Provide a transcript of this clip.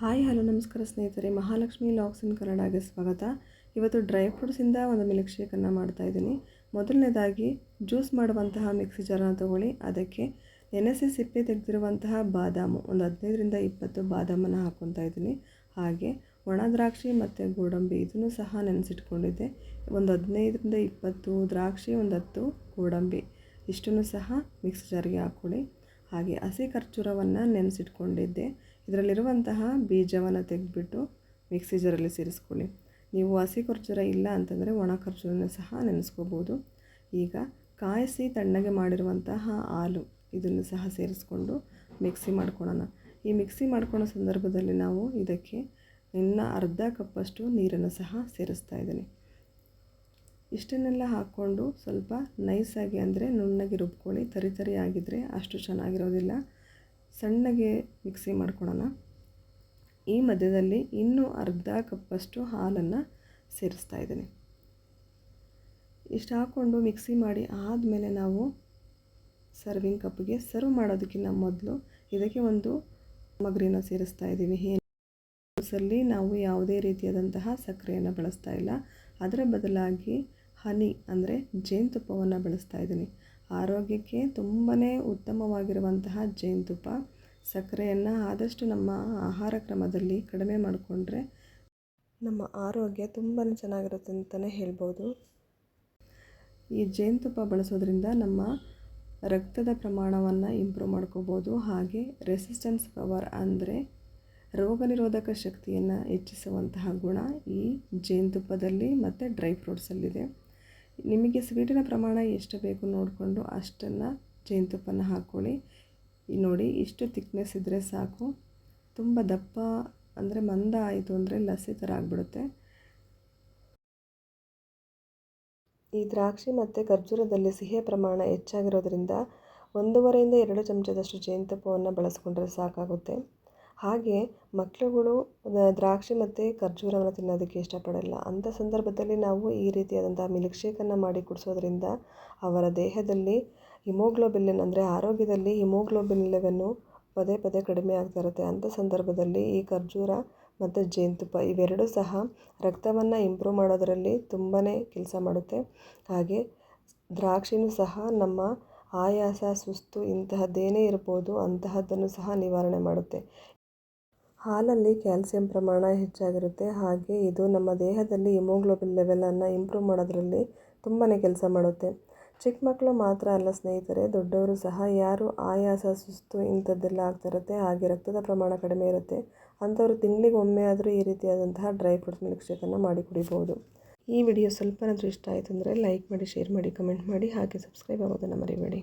Hi, hello, ನಮಸ್ಕಾರ ಸ್ನೇಹಿತರೆ. Mahalakshmi LOX ಇನ್ ಕನ್ನಡಗೆ ಸ್ವಾಗತ. ಇವತ್ತು ಡ್ರೈ ಫ್ರೂಟ್ಸಿಂದ ಒಂದು ಮಿಲ್ಕ್ ಶೇಕನ್ನು ಮಾಡ್ತಾಯಿದ್ದೀನಿ ಮೊದಲನೇದಾಗಿ ಜ್ಯೂಸ್ ಮಾಡುವಂತಹ ಮಿಕ್ಸಿ ಜಾರನ್ನು ತಗೊಳ್ಳಿ. ಅದಕ್ಕೆ ನೆನೆಸಿ ಸಿಪ್ಪೆ ತೆಗೆದಿರುವಂತಹ ಬಾದಾಮು, ಒಂದು ಹದಿನೈದರಿಂದ ಇಪ್ಪತ್ತು ಬಾದಾಮನ್ನು ಹಾಕ್ಕೊತಾ ಇದ್ದೀನಿ. ಹಾಗೆ ಒಣ ದ್ರಾಕ್ಷಿ ಮತ್ತು ಗೋಡಂಬಿ ಇದನ್ನು ಸಹ ನೆನೆಸಿಟ್ಕೊಂಡಿದ್ದೆ. ಒಂದು ಹದಿನೈದರಿಂದ ಇಪ್ಪತ್ತು ದ್ರಾಕ್ಷಿ, ಒಂದು ಹತ್ತು ಗೋಡಂಬಿ ಇಷ್ಟನ್ನು ಸಹ ಮಿಕ್ಸಿ ಜಾರಿಗೆ ಹಾಕ್ಕೊಳ್ಳಿ. ಹಾಗೆ ಹಸಿ ಖರ್ಜೂರವನ್ನು ನೆನೆಸಿಟ್ಕೊಂಡಿದ್ದೆ. ಇದರಲ್ಲಿರುವಂತಹ ಬೀಜವನ್ನು ತೆಗೆದುಬಿಟ್ಟು ಮಿಕ್ಸಿ ಜಾರಲ್ಲಿ ಸೇರಿಸ್ಕೊಳ್ಳಿ. ನೀವು ಹಸಿ ಖರ್ಜೂರ ಇಲ್ಲ ಅಂತಂದರೆ ಒಣ ಖರ್ಜೂರನ ಸಹ ನೆನೆಸ್ಕೋಬೋದು. ಈಗ ಕಾಯಿಸಿ ತಣ್ಣಗೆ ಮಾಡಿರುವಂತಹ ಹಾಲು ಇದನ್ನು ಸಹ ಸೇರಿಸ್ಕೊಂಡು ಮಿಕ್ಸಿ ಮಾಡ್ಕೊಳ್ಳೋಣ. ಈ ಮಿಕ್ಸಿ ಮಾಡ್ಕೊಳ್ಳೋ ಸಂದರ್ಭದಲ್ಲಿ ನಾವು ಇದಕ್ಕೆ ಇನ್ನು ಅರ್ಧ ಕಪ್ಪಷ್ಟು ನೀರನ್ನು ಸಹ ಸೇರಿಸ್ತಾ ಇದ್ದೀನಿ. ಇಷ್ಟನ್ನೆಲ್ಲ ಹಾಕ್ಕೊಂಡು ಸ್ವಲ್ಪ ನೈಸಾಗಿ ಅಂದರೆ ನುಣ್ಣಗೆ ರುಬ್ಕೊಳ್ಳಿ. ತರಿ ತರಿ ಆಗಿದ್ದರೆ ಅಷ್ಟು ಚೆನ್ನಾಗಿರೋದಿಲ್ಲ. ಸಣ್ಣಗೆ ಮಿಕ್ಸಿ ಮಾಡ್ಕೊಳ್ಳೋಣ ಈ ಮಧ್ಯದಲ್ಲಿ ಇನ್ನೂ ಅರ್ಧ ಕಪ್ಪಷ್ಟು ಹಾಲನ್ನು ಸೇರಿಸ್ತಾ ಇದ್ದೀನಿ. ಇಷ್ಟು ಹಾಕ್ಕೊಂಡು ಮಿಕ್ಸಿ ಮಾಡಿ ಆದಮೇಲೆ ನಾವು ಸರ್ವಿಂಗ್ ಕಪ್ಗೆ ಸರ್ವ್ ಮಾಡೋದಕ್ಕಿಂತ ಮೊದಲು ಇದಕ್ಕೆ ಒಂದು ಸಾಮಗ್ರಿನ ಸೇರಿಸ್ತಾ ಇದ್ದೀವಿ. ಏನಲ್ಲಿ ನಾವು ಯಾವುದೇ ರೀತಿಯಾದಂತಹ ಸಕ್ಕರೆಯನ್ನು ಬಳಸ್ತಾ ಇಲ್ಲ. ಅದರ ಬದಲಾಗಿ ಹನಿ, ಅಂದರೆ ಜೇನುತುಪ್ಪವನ್ನು ಬಳಸ್ತಾ ಇದ್ದೀನಿ. ಆರೋಗ್ಯಕ್ಕೆ ತುಂಬಾ ಉತ್ತಮವಾಗಿರುವಂತಹ ಜೇನುತುಪ್ಪ. ಸಕ್ಕರೆಯನ್ನು ಆದಷ್ಟು ನಮ್ಮ ಆಹಾರ ಕ್ರಮದಲ್ಲಿ ಕಡಿಮೆ ಮಾಡಿಕೊಂಡ್ರೆ ನಮ್ಮ ಆರೋಗ್ಯ ತುಂಬಾ ಚೆನ್ನಾಗಿರುತ್ತೆ ಅಂತಲೇ ಹೇಳ್ಬೋದು. ಈ ಜೇನುತುಪ್ಪ ಬಳಸೋದ್ರಿಂದ ನಮ್ಮ ರಕ್ತದ ಪ್ರಮಾಣವನ್ನು ಇಂಪ್ರೂವ್ ಮಾಡ್ಕೋಬೋದು. ಹಾಗೆ ರೆಸಿಸ್ಟೆನ್ಸ್ ಪವರ್ ಅಂದರೆ ರೋಗ ನಿರೋಧಕ ಶಕ್ತಿಯನ್ನು ಹೆಚ್ಚಿಸುವಂತಹ ಗುಣ ಈ ಜೇನುತುಪ್ಪದಲ್ಲಿ ಮತ್ತು ಡ್ರೈ ಫ್ರೂಟ್ಸಲ್ಲಿದೆ. ನಿಮಗೆ ಸ್ವೀಟಿನ ಪ್ರಮಾಣ ಎಷ್ಟು ಬೇಕು ನೋಡಿಕೊಂಡು ಅಷ್ಟನ್ನು ಜೇನುತುಪ್ಪನ ಹಾಕ್ಕೊಳ್ಳಿ ನೋಡಿ ಇಷ್ಟು ತಿಕ್ನೆಸ್ ಇದ್ದರೆ ಸಾಕು. ತುಂಬ ದಪ್ಪ ಅಂದರೆ ಮಂದ ಆಯಿತು ಅಂದರೆ ಲಸ್ಸಿ ಥರ ಆಗಿಬಿಡುತ್ತೆ. ಈ ದ್ರಾಕ್ಷಿ ಮತ್ತು ಖರ್ಜೂರದಲ್ಲಿ ಸಿಹಿಯ ಪ್ರಮಾಣ ಹೆಚ್ಚಾಗಿರೋದ್ರಿಂದ ಒಂದೂವರೆಯಿಂದ ಎರಡು ಚಮಚದಷ್ಟು ಜೇನುತುಪ್ಪವನ್ನು ಬಳಸ್ಕೊಂಡ್ರೆ ಸಾಕಾಗುತ್ತೆ. ಹಾಗೆ ಮಕ್ಕಳುಗಳು ದ್ರಾಕ್ಷಿ ಮತ್ತು ಖರ್ಜೂರವನ್ನು ತಿನ್ನೋದಕ್ಕೆ ಇಷ್ಟಪಡಲ್ಲ. ಅಂಥ ಸಂದರ್ಭದಲ್ಲಿ ನಾವು ಈ ರೀತಿಯಾದಂಥ ಮಿಲ್ಕ್ ಶೇಕನ್ನು ಮಾಡಿ ಕುಡಿಸೋದ್ರಿಂದ ಅವರ ದೇಹದಲ್ಲಿ ಹಿಮೋಗ್ಲೋಬಿನ್ ಅಂದರೆ ಆರೋಗ್ಯದಲ್ಲಿ ಹಿಮೋಗ್ಲೋಬಿನ್ ಲೆವೆನ್ನು ಪದೇ ಪದೇ ಕಡಿಮೆ ಆಗ್ತಾ ಇರುತ್ತೆ. ಅಂಥ ಸಂದರ್ಭದಲ್ಲಿ ಈ ಖರ್ಜೂರ ಮತ್ತು ಜೇನುತುಪ್ಪ ಇವೆರಡೂ ಸಹ ರಕ್ತವನ್ನು ಇಂಪ್ರೂವ್ ಮಾಡೋದರಲ್ಲಿ ತುಂಬಾ ಕೆಲಸ ಮಾಡುತ್ತೆ. ಹಾಗೆ ದ್ರಾಕ್ಷಿನೂ ಸಹ ನಮ್ಮ ಆಯಾಸ, ಸುಸ್ತು ಇಂತಹದ್ದೇನೇ ಇರ್ಬೋದು, ಅಂತಹದ್ದನ್ನು ಸಹ ನಿವಾರಣೆ ಮಾಡುತ್ತೆ. ಹಾಲಲ್ಲಿ ಕ್ಯಾಲ್ಸಿಯಂ ಪ್ರಮಾಣ ಹೆಚ್ಚಾಗಿರುತ್ತೆ. ಹಾಗೆ ಇದು ನಮ್ಮ ದೇಹದಲ್ಲಿ ಹಿಮೋಗ್ಲೋಬಿನ್ ಲೆವೆಲನ್ನು ಇಂಪ್ರೂವ್ ಮಾಡೋದ್ರಲ್ಲಿ ತುಂಬಾ ಕೆಲಸ ಮಾಡುತ್ತೆ. ಚಿಕ್ಕ ಮಕ್ಕಳು ಮಾತ್ರ ಅಲ್ಲ ಸ್ನೇಹಿತರೆ, ದೊಡ್ಡವರು ಸಹ ಯಾರು ಆಯಾಸ, ಸುಸ್ತು ಇಂಥದ್ದೆಲ್ಲ ಆಗ್ತಿರುತ್ತೆ ಹಾಗೆ ರಕ್ತದ ಪ್ರಮಾಣ ಕಡಿಮೆ ಇರುತ್ತೆ. ಅಂಥವ್ರು ತಿಂಗಳಿಗೆ ಒಮ್ಮೆ ಆದರೂ ಈ ರೀತಿಯಾದಂತಹ ಡ್ರೈ ಫ್ರೂಟ್ಸ್ ಮಿಲ್ಕ್ ಶೇಕನ್ನು ಮಾಡಿ ಕುಡಿಬೋದು ಈ ವಿಡಿಯೋ ಸ್ವಲ್ಪನಾದರೂ ಇಷ್ಟ ಆಯಿತು ಅಂದರೆ ಲೈಕ್ ಮಾಡಿ, ಶೇರ್ ಮಾಡಿ, ಕಮೆಂಟ್ ಮಾಡಿ, ಹಾಗೆ ಸಬ್ಸ್ಕ್ರೈಬ್ ಆಗೋದನ್ನು ಮರಿಬೇಡಿ.